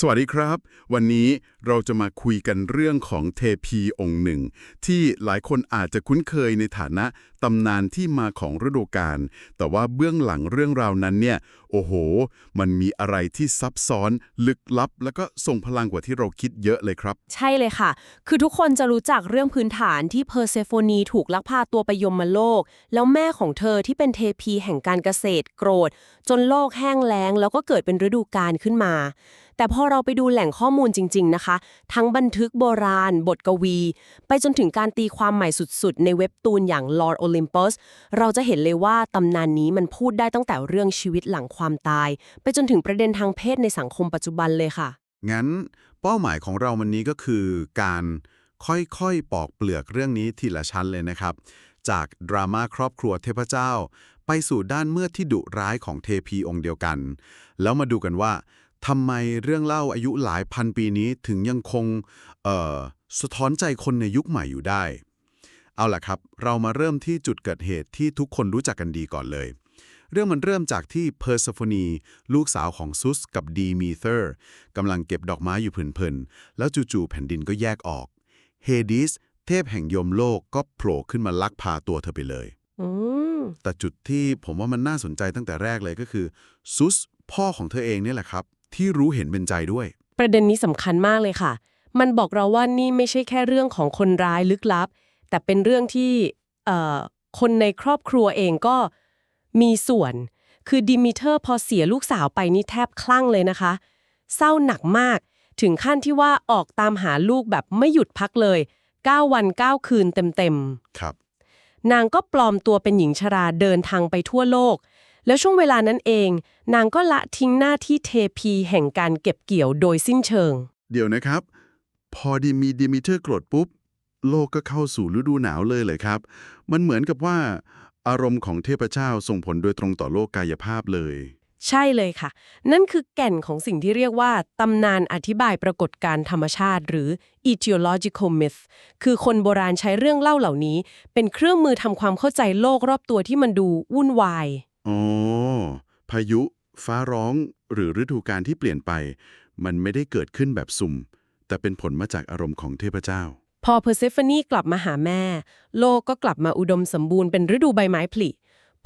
สวัสดีครับ วันนี้เราจะมาคุยกันเรื่องของเทพีองค์หนึ่ง ที่หลายคนอาจจะคุ้นเคยในฐานะ ตำนานที่มาของฤดูกาลแต่ว่าเบื้องหลังเรื่องราวนั้นเนี่ย โอ้โห มันมีอะไรที่ซับซ้อน ลึกลับ แล้วก็ทรงพลังกว่าที่เราคิดเยอะเลยครับ ใช่เลยค่ะ คือทุกคนจะรู้จักเรื่องพื้นฐานที่เพอร์เซโฟนีถูกลักพาตัวไปยมโลก แล้วแม่ของเธอที่เป็นเทพีแห่งการเกษตรโกรธ จนโลกแห้งแล้ง แล้วก็เกิดเป็นฤดูกาลขึ้นมา แต่พอเราไปดูแหล่งข้อมูลจริง ๆนะคะ ทั้งบันทึกโบราณ บทกวี ไปจนถึงการตีความใหม่สุดๆ ในเว็บตูนอย่าง Lord Olympus เราจะเห็นเลยว่าตำนานนี้มันพูดได้ตั้งแต่เรื่องชีวิตหลังความตาย ไปจนถึงประเด็นทางเพศในสังคมปัจจุบันเลยค่ะ งั้นเป้าหมายของเราวันนี้ก็คือการค่อยๆ ปอกเปลือกเรื่องนี้ทีละชั้นเลยนะครับ จากดราม่าครอบครัวเทพเจ้า ไปสู่ด้านเมืดที่ดุร้ายของเทพีองค์เดียวกัน แล้วมาดูกันว่าทำไมเรื่องเล่าอายุหลายพันปีนี้ถึงยังคงสะท้อนใจคนในยุคใหม่อยู่ได้ เอาล่ะครับ เรามาเริ่มที่จุดเกิดเหตุที่ทุกคนรู้จักกันดีก่อนเลย เรื่องมันเริ่มจากที่เพอร์ซ p ฟนีลูกสาวของซุสกับดีมีเธอร์กำลังเก็บดอกไม้อยู่เพลินๆแล้วจู่ๆแผ่นดินก็แยกออกเฮดิสเทพแห่งยมโลกก็โผล่ขึ้นมาลักพาตัวเธอไปเลยอืมแต่จุดที่ผมว่ามันน่าสนใจตั้งแต่แรกเลยก็คือซุสพ่อของเธอเองเนี่ยแหละครับ ที่รู้เห็นเป็นใจด้วย ประเด็นนี้สำคัญมากเลยค่ะ มันบอกเราว่านี่ไม่ใช่แค่เรื่องของคนร้ายลึกลับ แต่เป็นเรื่องที่เอ่อคนในครอบครัวเองก็มีส่วน คือดิมิเทอร์พอเสียลูกสาวไปนี่แทบคลั่งเลยนะคะ เศร้าหนักมาก ถึงขั้นที่ว่าออกตามหาลูกแบบไม่หยุดพักเลย 9 วัน 9 คืนเต็มๆ ครับ นางก็ปลอมตัวเป็นหญิงชราเดินทางไปทั่วโลก แล้วช่วงเวลานั้นเอง นางก็ละทิ้งหน้าที่เทพีแห่งการเก็บเกี่ยวโดยสิ้นเชิง เดี๋ยวนะครับ พอดีมีดิมิเตอร์โกรธปุ๊บ โลกก็เข้าสู่ฤดูหนาวเลยเลยครับ มันเหมือนกับว่า อารมณ์ของเทพเจ้าส่งผลโดยตรงต่อโลกกายภาพเลย ใช่เลยค่ะ นั่นคือแก่นของสิ่งที่เรียกว่า ตำนานอธิบายปรากฏการณ์ธรรมชาติ หรือ etiological myth คือคนโบราณใช้เรื่องเล่าเหล่านี้ เป็นเครื่องมือทำความเข้าใจโลกรอบตัวที่มันดูวุ่นวายอ๋อพายุ ฟ้าร้อง หรือฤดูกาลที่เปลี่ยนไป มันไม่ได้เกิดขึ้นแบบสุ่ม แต่เป็นผลมาจากอารมณ์ของเทพเจ้า พอเพอร์เซฟ o นีกลับมาหาแม่ โลกก็กลับมาอุดมสมบูรณ์เป็นฤดูใบไม้ผลิ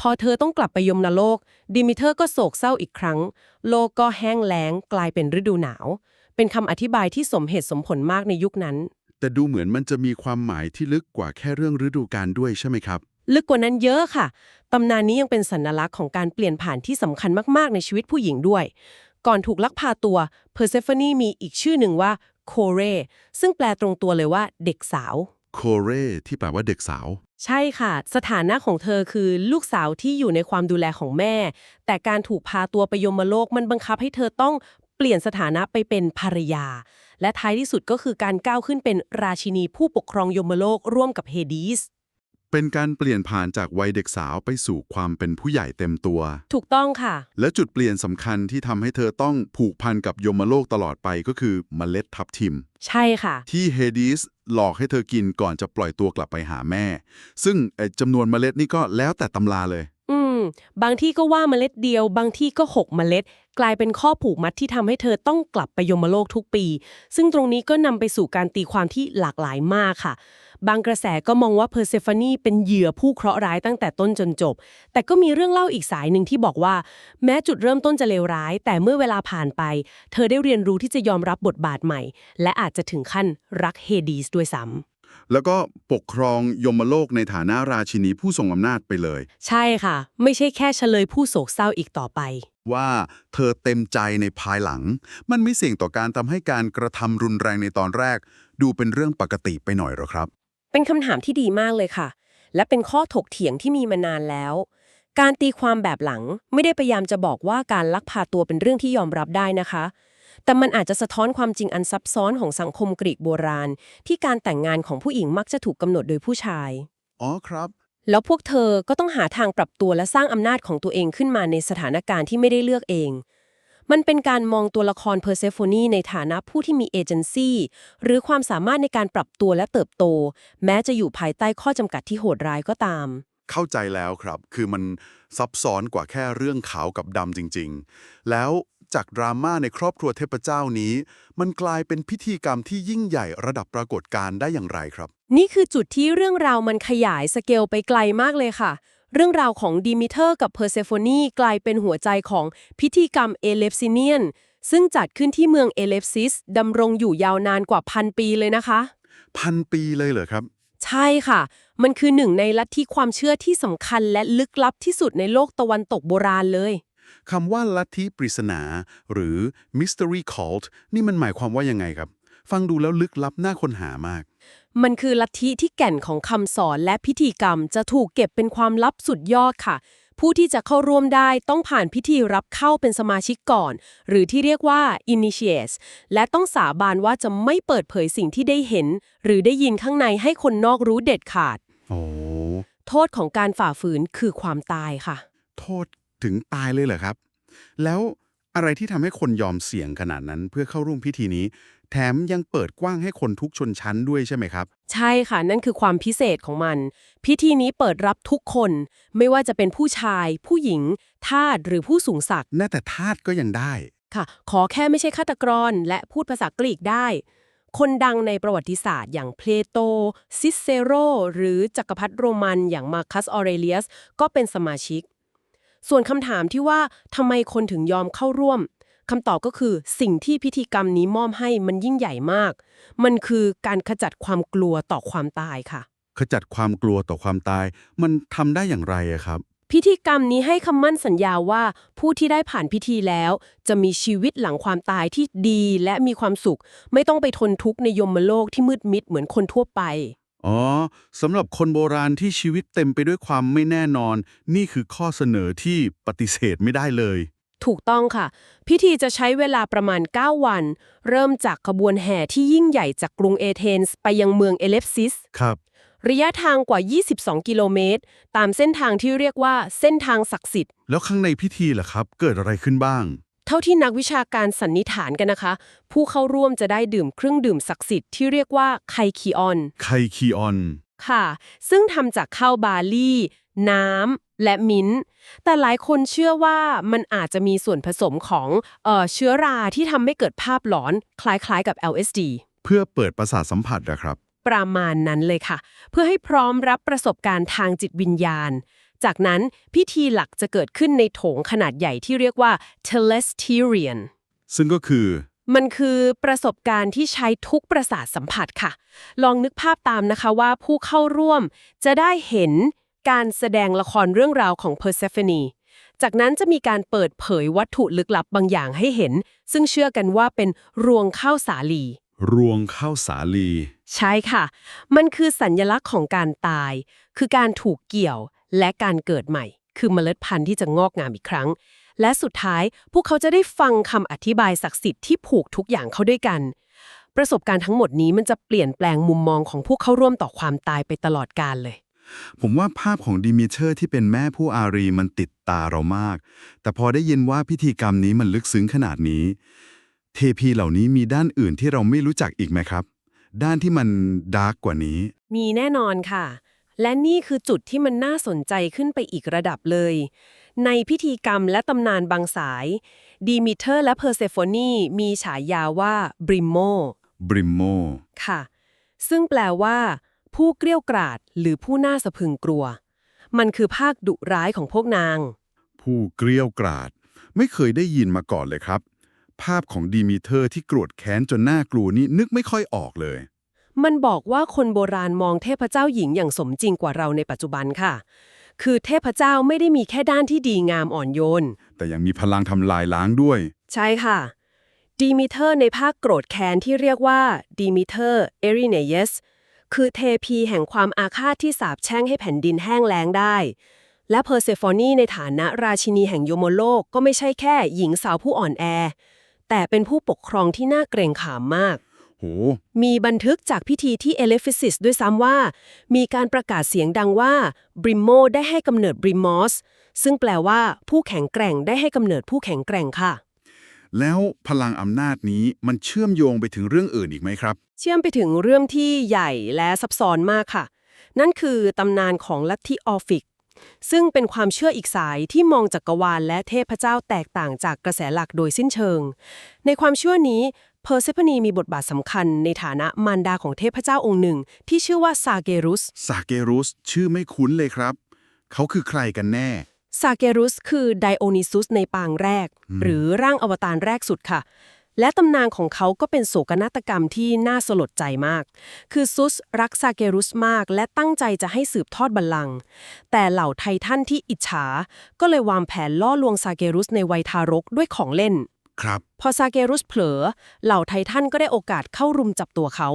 พอเธอต้องกลับไปยมนโลก ดิมิเทอร์ก็โศกเศร้าอีกครั้ง โลกก็แห้งแล้งกลายเป็นฤดูหนาว เป็นคำอธิบายที่สมเหตุสมผลมากในยุคนั้น แต่ดูเหมือนมันจะมีความหมายที่ลึกกว่าแค่เรื่องฤดูกาลด้วยใช่ไหมครับ ลึกกว่านั้นเยอะค่ะ ตำนานนี้ยังเป็นสัญลักษณ์ของการเปลี่ยนผ่านที่สำคัญมากๆในชีวิตผู้หญิงด้วย ก่อนถูกลักพาตัวเพอร์เซฟ o นีมีอีกชื่อหนึ่งว่า โคเรซึ่งแปลตรงตัวเลยว่าเด็กสาว โคเรที่แปลว่าเด็กสาว ใช่ค่ะ สถานะของเธอคือลูกสาวที่อยู่ในความดูแลของแม่ แต่การถูกพาตัวไปยมโลกมันบังคับให้เธอต้องเปลี่ยนสถานะไปเป็นภรรยา และท้ายที่สุดก็คือการก้าวขึ้นเป็นราชินีผู้ปกครองยมโลกร่วมกับเฮดีส เป็นการเปลี่ยนผ่านจากวัยเด็กสาวไปสู่ความเป็นผู้ใหญ่เต็มตัว ถูกต้องค่ะ และจุดเปลี่ยนสำคัญที่ทำให้เธอต้องผูกพันกับยมโลกตลอดไปก็คือเมล็ดทับทิม ใช่ค่ะ ที่เฮดิสหลอกให้เธอกินก่อนจะปล่อยตัวกลับไปหาแม่ ซึ่งเอ่อจำนวนเมล็ดนี่ก็แล้วแต่ตำราเลย อืม บางที่ก็ว่าเมล็ดเดียว บางที่ก็หกเมล็ด กลายเป็นข้อผูกมัดที่ทำให้เธอต้องกลับไปยมโลกทุกปี ซึ่งตรงนี้ก็นำไปสู่การตีความที่หลากหลายมากค่ะ บางกระแสก็มองว่าเพอร์เซฟานีเป็นเหยื่อผู้เคราะห์ร้ายตั้งแต่ต้นจนจบ แต่ก็มีเรื่องเล่าอีกสายหนึ่งที่บอกว่า แม้จุดเริ่มต้นจะเลวร้าย แต่เมื่อเวลาผ่านไป เธอได้เรียนรู้ที่จะยอมรับบทบาทใหม่ และอาจจะถึงขั้นรักเฮดีสด้วยซ้ำแล้วก็ปกครองยมโลกในฐานะราชินีผู้ทรงอำนาจไปเลย ใช่ค่ะ ไม่ใช่แค่เฉลยผู้โศกเศร้าอีกต่อไป ว่าเธอเต็มใจในภายหลัง มันไม่เสี่ยงต่อการทำให้การกระทำรุนแรงในตอนแรก ดูเป็นเรื่องปกติไปหน่อยหรอครับ เป็นคำถามที่ดีมากเลยค่ะ และเป็นข้อถกเถียงที่มีมานานแล้ว การตีความแบบหลังไม่ได้พยายามจะบอกว่าการลักพาตัวเป็นเรื่องที่ยอมรับได้นะคะ แต่มันอาจจะสะท้อนความจริงอันซับซ้อนของสังคมกรีกโบราณ ที่การแต่งงานของผู้หญิงมักจะถูกกำหนดโดยผู้ชาย อ๋อครับ แล้วพวกเธอก็ต้องหาทางปรับตัวและสร้างอำนาจของตัวเองขึ้นมาในสถานการณ์ที่ไม่ได้เลือกเอง มันเป็นการมองตัวละครเพอร์เซโฟนีในฐานะผู้ที่มีเอเจนซี่หรือความสามารถในการปรับตัวและเติบโต แม้จะอยู่ภายใต้ข้อจำกัดที่โหดร้ายก็ตาม เข้าใจแล้วครับ คือมันซับซ้อนกว่าแค่เรื่องขาวกับดำจริง ๆ แล้วจากดราม่าในครอบครัวเทพเจ้านี้ มันกลายเป็นพิธีกรรมที่ยิ่งใหญ่ระดับปรากฏการณ์ได้อย่างไรครับ นี่คือจุดที่เรื่องราวมันขยายสเกลไปไกลมากเลยค่ะ เรื่องราวของดีมิเตอร์กับเพอร์เซโฟนีกลายเป็นหัวใจของพิธีกรรมเอเลฟซิเนียน ซึ่งจัดขึ้นที่เมืองเอเลฟซิสดำรงอยู่ยาวนานกว่าพันปีเลยนะคะ พันปีเลยเหรอครับ ใช่ค่ะ มันคือหนึ่งในลัทธิความเชื่อที่สำคัญและลึกลับที่สุดในโลกตะวันตกโบราณเลยคำว่าลัทธิปริศนา หรือ mystery cult นี่มันหมายความว่ายังไงครับ ฟังดูแล้วลึกลับน่าค้นหามาก มันคือลัทธิที่แก่นของคำสอนและพิธีกรรมจะถูกเก็บเป็นความลับสุดยอดค่ะ ผู้ที่จะเข้าร่วมได้ต้องผ่านพิธีรับเข้าเป็นสมาชิกก่อน หรือที่เรียกว่า initiates และต้องสาบานว่าจะไม่เปิดเผยสิ่งที่ได้เห็น หรือได้ยินข้างในให้คนนอกรู้เด็ดขาด โอ้โทษของการฝ่าฝืนคือความตายค่ะ โทษถึงตายเลยเหรอครับ แล้วอะไรที่ทำให้คนยอมเสี่ยงขนาดนั้นเพื่อเข้าร่วมพิธีนี้ แถมยังเปิดกว้างให้คนทุกชนชั้นด้วยใช่ไหมครับ ใช่ค่ะ นั่นคือความพิเศษของมัน พิธีนี้เปิดรับทุกคน ไม่ว่าจะเป็นผู้ชาย ผู้หญิง ทาสหรือผู้สูงศักดิ์แม้แต่ทาสก็ยังได้ ค่ะ ขอแค่ไม่ใช่ฆาตกร และพูดภาษากรีกได้ คนดังในประวัติศาสตร์ อย่างเพลโต ซิเซโร หรือจักรพรรดิโรมัน อย่างมาคัสออเรเลียส ก็เป็นสมาชิก ส่วนคำถามที่ว่าทำไมคนถึงยอมเข้าร่วม คำตอบก็คือสิ่งที่พิธีกรรมนี้มอบให้มันยิ่งใหญ่มาก มันคือการขจัดความกลัวต่อความตายค่ะ ขจัดความกลัวต่อความตาย มันทำได้อย่างไรอะครับ พิธีกรรมนี้ให้คำมั่นสัญญาว่าผู้ที่ได้ผ่านพิธีแล้ว จะมีชีวิตหลังความตายที่ดีและมีความสุข ไม่ต้องไปทนทุกข์ในยมโลกที่มืดมิดเหมือนคนทั่วไป อ๋อสำหรับคนโบราณที่ชีวิตเต็มไปด้วยความไม่แน่นอน นี่คือข้อเสนอที่ปฏิเสธไม่ได้เลย ถูกต้องค่ะ พิธีจะใช้เวลาประมาณ 9 วัน เริ่มจากขบวนแห่ที่ยิ่งใหญ่จากกรุงเอเธนส์ไปยังเมืองเอเลฟซิส ครับ ระยะทางกว่า 22 กิโลเมตร ตามเส้นทางที่เรียกว่าเส้นทางศักดิ์สิทธิ์ แล้วข้างในพิธีล่ะครับ เกิดอะไรขึ้นบ้าง เท่าที่นักวิชาการสันนิษฐานกันนะคะ ผู้เข้าร่วมจะได้ดื่มเครื่องดื่มศักดิ์สิทธิ์ที่เรียกว่าไคคีออน ไคคีออน ค่ะ ซึ่งทำจากข้าวบาลี่ น้ำและมิ้นท์แต่หลายคนเชื่อว่ามันอาจจะมีส่วนผสมของเออเชื้อราที่ทำให้เกิดภาพหลอนคล้ายๆกับ LSD เพื่อเปิดประสาทสัมผัสนะครับ ประมาณนั้นเลยค่ะ เพื่อให้พร้อมรับประสบการณ์ทางจิตวิญญาณ จากนั้นพิธีหลักจะเกิดขึ้นในโถงขนาดใหญ่ที่เรียกว่า telesterian ซึ่งก็คือมันคือประสบการณ์ที่ใช้ทุกประสาทสัมผัสค่ะ ลองนึกภาพตามนะคะว่าผู้เข้าร่วมจะได้เห็น การแสดงละครเรื่องราวของ Persephone จากนั้นจะมีการเปิดเผยวัตถุลึกลับบางอย่างให้เห็น ซึ่งเชื่อกันว่าเป็นรวงข้าวสาลี รวงข้าวสาลี ใช่ค่ะ มันคือสัญญลักษณ์ของการตาย คือการถูกเกี่ยวและการเกิดใหม่ คือเมล็ดพันธุ์ที่จะงอกงามอีกครั้ง และสุดท้ายพวกเขาจะได้ฟังคำอธิบายศักดิ์สิทธิ์ที่ผูกทุกอย่างเข้าด้วยกัน ประสบการณ์ทั้งหมดนี้มันจะเปลี่ยนแปลงมุมมองของพวกเข้าร่วมต่อความตายไปตลอดกาลเลย ผมว่าภาพของดิมิเตอร์ที่เป็นแม่ผู้อารีมันติดตาเรามาก แต่พอได้ยินว่าพิธีกรรมนี้มันลึกซึ้งขนาดนี้ เทพีเหล่านี้มีด้านอื่นที่เราไม่รู้จักอีกไหมครับ ด้านที่มันดาร์กกว่านี้ มีแน่นอนค่ะ และนี่คือจุดที่มันน่าสนใจขึ้นไปอีกระดับเลย ในพิธีกรรมและตำนานบางสายดีมิเตอร์และเพอร์เซโฟนีมีฉายาว่าบริโมบริมโมค่ะ ซึ่งแปลว่า ผู้เกลี้ยวกราดหรือผู้น่าสะพรึงกลัว มันคือภาคดุร้ายของพวกนาง ผู้เกลี้ยวกราด ไม่เคยได้ยินมาก่อนเลยครับ ภาพของดิมิเตอร์ที่โกรธแค้นจนน่ากลัวนี่นึกไม่ค่อยออกเลย มันบอกว่าคนโบราณมองเทพเจ้าหญิงอย่างสมจริงกว่าเราในปัจจุบันค่ะ คือเทพเจ้าไม่ได้มีแค่ด้านที่ดีงามอ่อนโยน แต่ยังมีพลังทำลายล้างด้วย ใช่ค่ะดีมิเตอร์ในภาคโกรธแค้นที่เรียกว่าดีมิเตอร์เอริเนเยส คือเทพีแห่งความอาฆาตที่สาบแช่งให้แผ่นดินแห้งแล้งได้ และเพอร์เซฟอนีในฐานะราชินีแห่งโยโมโลกก็ไม่ใช่แค่หญิงสาวผู้อ่อนแอ แต่เป็นผู้ปกครองที่น่าเกรงขามมากโหมีบันทึกจากพิธีที่เอเลฟิซิสด้วยซ้ำว่า มีการประกาศเสียงดังว่าบริโมได้ให้กำเนิดบริมอสซึ่งแปลว่าผู้แข็งแกร่งได้ให้กำเนิดผู้แข็งแกร่งค่ะ แล้วพลังอำนาจนี้มันเชื่อมโยงไปถึงเรื่องอื่นอีกไหมครับ เชื่อมไปถึงเรื่องที่ใหญ่และซับซ้อนมากค่ะ นั่นคือตำนานของลัทธิออฟิก ซึ่งเป็นความเชื่ออีกสายที่มองจักรวาลและเทพเจ้าแตกต่างจากกระแสหลักโดยสิ้นเชิง ในความเชื่อนี้เพอร์เซพนีมีบทบาทสำคัญในฐานะมารดาของเทพเจ้าองค์หนึ่ง ที่ชื่อว่าซาเกรุส ซาเกรุสชื่อไม่คุ้นเลยครับ เขาคือใครกันแน่ ซาเกรุสคือไดโอนิซุสในปางแรก หรือร่างอวตารแรกสุดค่ะ และตำนานของเขาก็เป็นโศกนาฏกรรมที่น่าสลดใจมาก คือซุสรักซาเกรุสมาก และตั้งใจจะให้สืบทอดบัลลังก์แต่เหล่าไททันที่อิจฉา ก็เลยวางแผนล่อลวงซาเกรุสในวัยทารกด้วยของเล่น ครับ พอซาเกรุสเผลอ เหล่าไททันก็ได้โอกาสเข้ารุมจับตัวเขา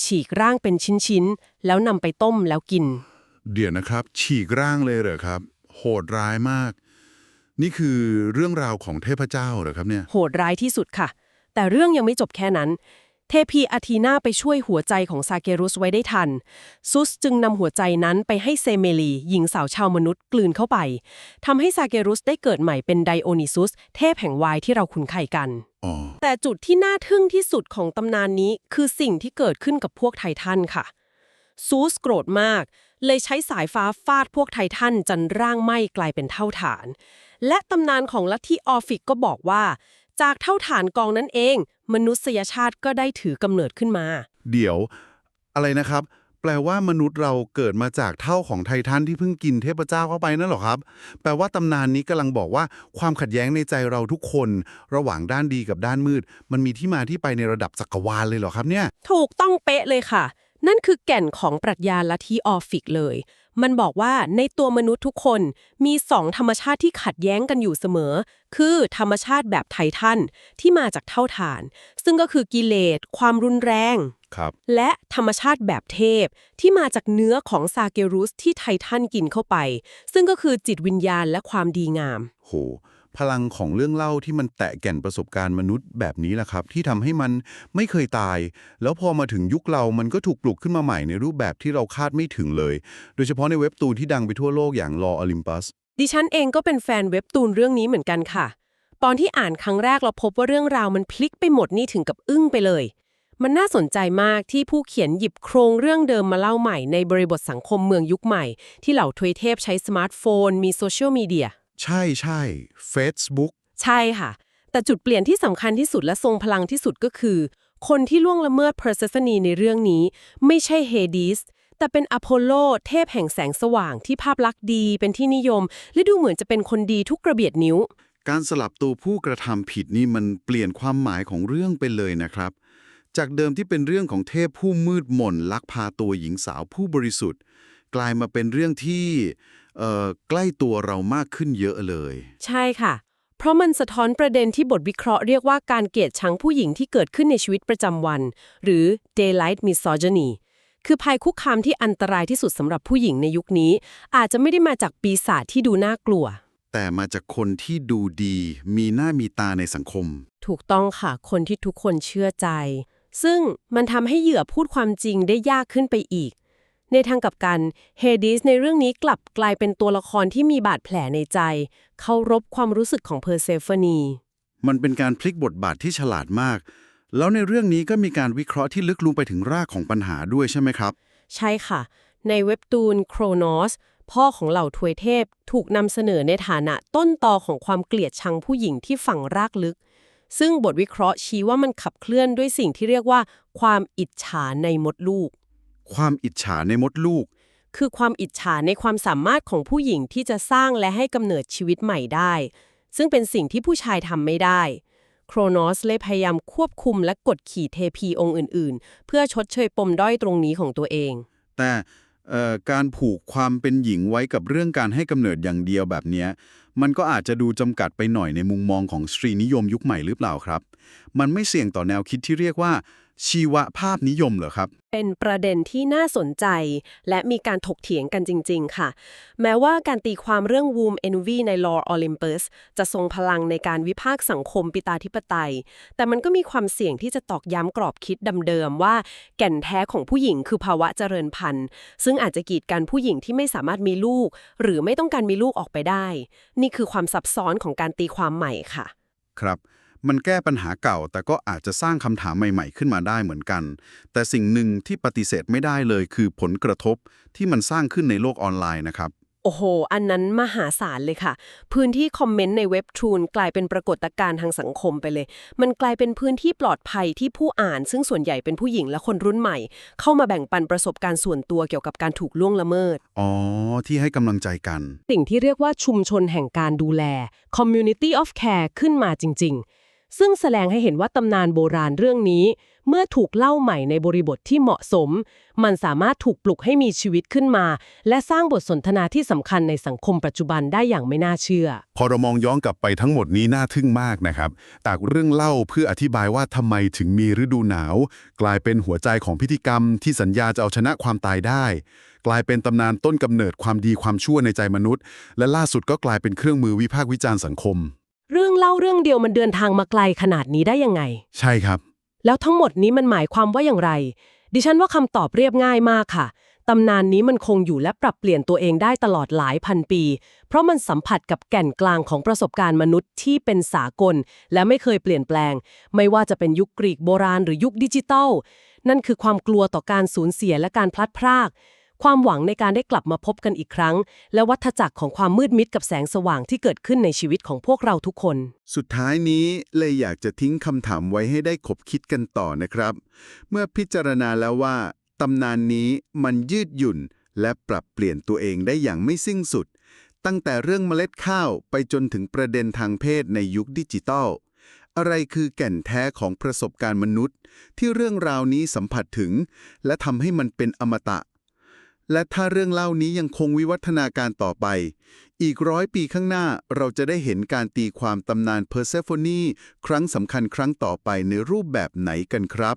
ฉีกร่างเป็นชิ้นๆแล้วนำไปต้มแล้วกิน เดี๋ยวนะครับ ฉีกร่างเลยเหรอครับ โหดร้ายมาก นี่คือเรื่องราวของเทพเจ้าเหรอครับเนี่ย โหดร้ายที่สุดค่ะ แต่เรื่องยังไม่จบแค่นั้น เทพีอาทีนาไปช่วยหัวใจของซาเกรุสไว้ได้ทัน ซุสจึงนำหัวใจนั้นไปให้เซเมลีหญิงสาวชาวมนุษย์กลืนเข้าไปทำให้ซาเกรุสได้เกิดใหม่เป็นไดโอนิซุส เทพแห่งวายที่เราคุ้นเคยกันอ๋อแต่จุดที่น่าทึ่งที่สุดของตำนานนี้คือสิ่งที่เกิดขึ้นกับพวกไททันค่ะซูสโกรธมาก เลยใช้สายฟ้าฟาดพวกไททันจนร่างไหม้กลายเป็นเท่าฐาน และตำนานของลัทธิออฟิกก็บอกว่า จากเท่าฐานกองนั้นเอง มนุษยชาติก็ได้ถือกำเนิดขึ้นมา เดี๋ยว อะไรนะครับ แปลว่ามนุษย์เราเกิดมาจากเท่าของไททันที่เพิ่งกินเทพเจ้าเข้าไปนั่นเหรอครับ แปลว่าตำนานนี้กำลังบอกว่าความขัดแย้งในใจเราทุกคน ระหว่างด้านดีกับด้านมืด มันมีที่มาที่ไปในระดับจักรวาลเลยเหรอครับเนี่ย ถูกต้องเป๊ะเลยค่ะ นั่นคือแก่นของปรัชญาลัทธิออฟิกเลย มันบอกว่าในตัวมนุษย์ทุกคนมีสองธรรมชาติที่ขัดแย้งกันอยู่เสมอ คือธรรมชาติแบบไททันที่มาจากเท่าฐาน ซึ่งก็คือกิเลส ความรุนแรงครับและธรรมชาติแบบเทพที่มาจากเนื้อของซาเกรุสที่ไททันกินเข้าไป ซึ่งก็คือจิตวิญญาณและความดีงาม โห พลังของเรื่องเล่าที่มันแตะแก่นประสบการณ์มนุษย์แบบนี้แหละครับ ที่ทำให้มันไม่เคยตาย แล้วพอมาถึงยุคเรามันก็ถูกปลุกขึ้นมาใหม่ในรูปแบบที่เราคาดไม่ถึงเลย โดยเฉพาะในเว็บตูนที่ดังไปทั่วโลกอย่าง Law Olympus ดิฉันเองก็เป็นแฟนเว็บตูนเรื่องนี้เหมือนกันค่ะ ตอนที่อ่านครั้งแรกเราพบว่าเรื่องราวมันพลิกไปหมดนี่ถึงกับอึ้งไปเลย มันน่าสนใจมากที่ผู้เขียนหยิบโครงเรื่องเดิมมาเล่าใหม่ในบริบทสังคมเมืองยุคใหม่ ที่เหล่าทวยเทพใช้สมาร์ทโฟน มีโซเชียลมีเดีย ใช่ใช่ Facebook ใช่ค่ะ แต่จุดเปลี่ยนที่สำคัญที่สุดและทรงพลังที่สุดก็คือ คนที่ล่วงละเมิดเพอร์เซฟนีในเรื่องนี้ ไม่ใช่เฮดิสแต่เป็นอพอลโลเทพแห่งแสงสว่างที่ภาพลักษณ์ดีเป็นที่นิยม และดูเหมือนจะเป็นคนดีทุกกระเบียดนิ้ว การสลับตัวผู้กระทำผิดนี่มันเปลี่ยนความหมายของเรื่องไปเลยนะครับ จากเดิมที่เป็นเรื่องของเทพผู้มืดมนลักพาตัวหญิงสาวผู้บริสุทธิ์ กลายมาเป็นเรื่องที่เอ่อ ใกล้ตัวเรามากขึ้นเยอะเลย ใช่ค่ะ เพราะมันสะท้อนประเด็นที่บทวิเคราะห์เรียกว่าการเกลียดชังผู้หญิงที่เกิดขึ้นในชีวิตประจำวัน หรือ daylight misogyny คือภัยคุกคามที่อันตรายที่สุดสำหรับผู้หญิงในยุคนี้ อาจจะไม่ได้มาจากปีศาจที่ดูน่ากลัว แต่มาจากคนที่ดูดี มีหน้ามีตาในสังคม ถูกต้องค่ะ คนที่ทุกคนเชื่อใจ ซึ่งมันทำให้เหยื่อพูดความจริงได้ยากขึ้นไปอีก ในทางกลับกันเฮดิสในเรื่องนี้กลับกลายเป็นตัวละครที่มีบาดแผลในใจเคารพความรู้สึกของเพอร์เซฟนี มันเป็นการพลิกบทบาทที่ฉลาดมาก แล้วในเรื่องนี้ก็มีการวิเคราะห์ที่ลึกลงไปถึงรากของปัญหาด้วยใช่ไหมครับ ใช่ค่ะ ในเว็บตูนโครโนสพ่อของเหล่าทวยเทพถูกนำเสนอในฐานะต้นตอของความเกลียดชังผู้หญิงที่ฝังรากลึก ซึ่งบทวิเคราะห์ชี้ว่ามันขับเคลื่อนด้วยสิ่งที่เรียกว่า ความอิจฉาในมดลูก ความอิจฉาในมดลูก คือความอิจฉาในความสามารถของผู้หญิงที่จะสร้างและให้กำเนิดชีวิตใหม่ได้ ซึ่งเป็นสิ่งที่ผู้ชายทำไม่ได้ โครโนสเลยพยายามควบคุมและกดขี่เทพีองค์อื่น ๆ เพื่อชดเชยปมด้อยตรงนี้ของตัวเอง แต่เอ่อการผูกความเป็นหญิงไว้กับเรื่องการให้กำเนิดอย่างเดียวแบบเนี้ยมันก็อาจจะดูจำกัดไปหน่อยในมุมมองของสตรีนิยมยุคใหม่หรือเปล่าครับ มันไม่เสี่ยงต่อแนวคิดที่เรียกว่า ชีวภาพนิยมเหรอครับ เป็นประเด็นที่น่าสนใจ และมีการถกเถียงกันจริง ๆ ค่ะ แม้ว่าการตีความเรื่อง womb envy ใน Law Olympus จะทรงพลังในการวิพากษ์สังคมปิตาธิปไตย แต่มันก็มีความเสี่ยงที่จะตอกย้ำกรอบคิดเดิมๆว่า แก่นแท้ของผู้หญิงคือภาวะเจริญพันธุ์ ซึ่งอาจจะกีดกันผู้หญิงที่ไม่สามารถมีลูก หรือไม่ต้องการมีลูกออกไปได้ นี่คือความซับซ้อนของการตีความใหม่ค่ะ ครับ มันแก้ปัญหาเก่า แต่ก็อาจจะสร้างคำถามใหม่ๆ ขึ้นมาได้เหมือนกัน แต่สิ่งหนึ่งที่ปฏิเสธไม่ได้เลยคือผลกระทบที่มันสร้างขึ้นในโลกออนไลน์นะครับ โอ้โห อันนั้นมหาศาลเลยค่ะ พื้นที่คอมเมนต์ในเว็บทรูนกลายเป็นปรากฏการณ์ทางสังคมไปเลย มันกลายเป็นพื้นที่ปลอดภัยที่ผู้อ่าน ซึ่งส่วนใหญ่เป็นผู้หญิงและคนรุ่นใหม่ เข้ามาแบ่งปันประสบการณ์ส่วนตัวเกี่ยวกับการถูกล่วงละเมิด อ๋อ ที่ให้กำลังใจกัน สิ่งที่เรียกว่าชุมชนแห่งการดูแล community of care ขึ้นมาจริง ๆ ซึ่งแสดงให้เห็นว่าตำนานโบราณเรื่องนี้ เมื่อถูกเล่าใหม่ในบริบทที่เหมาะสม มันสามารถถูกปลุกให้มีชีวิตขึ้นมา และสร้างบทสนทนาที่สำคัญในสังคมปัจจุบันได้อย่างไม่น่าเชื่อ พอเรามองย้อนกลับไปทั้งหมดนี้น่าทึ่งมากนะครับแต่เรื่องเล่าเพื่ออธิบายว่าทำไมถึงมีฤดูหนาว กลายเป็นหัวใจของพิธีกรรม ที่สัญญาจะเอาชนะความตายได้ กลายเป็นตำนานต้นกำเนิดความดีความชั่วในใจมนุษย์ และล่าสุดก็กลายเป็นเครื่องมือวิพากษ์วิจารณ์สังคม เรื่องเล่าเรื่องเดียวมันเดินทางมาไกลขนาดนี้ได้ยังไง ใช่ครับ แล้วทั้งหมดนี้มันหมายความว่าอย่างไร ดิฉันว่าคำตอบเรียบง่ายมากค่ะตำนานนี้มันคงอยู่และปรับเปลี่ยนตัวเองได้ตลอดหลายพันปี เพราะมันสัมผัสกับแก่นกลางของประสบการณ์มนุษย์ที่เป็นสากล และไม่เคยเปลี่ยนแปลง ไม่ว่าจะเป็นยุคกรีกโบราณหรือยุคดิจิทัลนั่นคือความกลัวต่อการสูญเสียและการพลัดพราก ความหวังในการได้กลับมาพบกันอีกครั้ง และวัฏจักรของความมืดมิดกับแสงสว่างที่เกิดขึ้นในชีวิตของพวกเราทุกคน สุดท้ายนี้เลยอยากจะทิ้งคำถามไว้ให้ได้ขบคิดกันต่อนะครับ เมื่อพิจารณาแล้วว่าตำนานนี้มันยืดหยุ่น และปรับเปลี่ยนตัวเองได้อย่างไม่สิ้นสุด ตั้งแต่เรื่องเมล็ดข้าวไปจนถึงประเด็นทางเพศในยุคดิจิทัลอะไรคือแก่นแท้ของประสบการณ์มนุษย์ ที่เรื่องราวนี้สัมผัสถึง และทำให้มันเป็นอมตะ และถ้าเรื่องเล่านี้ยังคงวิวัฒนาการต่อไป อีกร้อยปีข้างหน้าเราจะได้เห็นการตีความตำนานเพอร์เซโฟนีครั้งสำคัญครั้งต่อไปในรูปแบบไหนกันครับ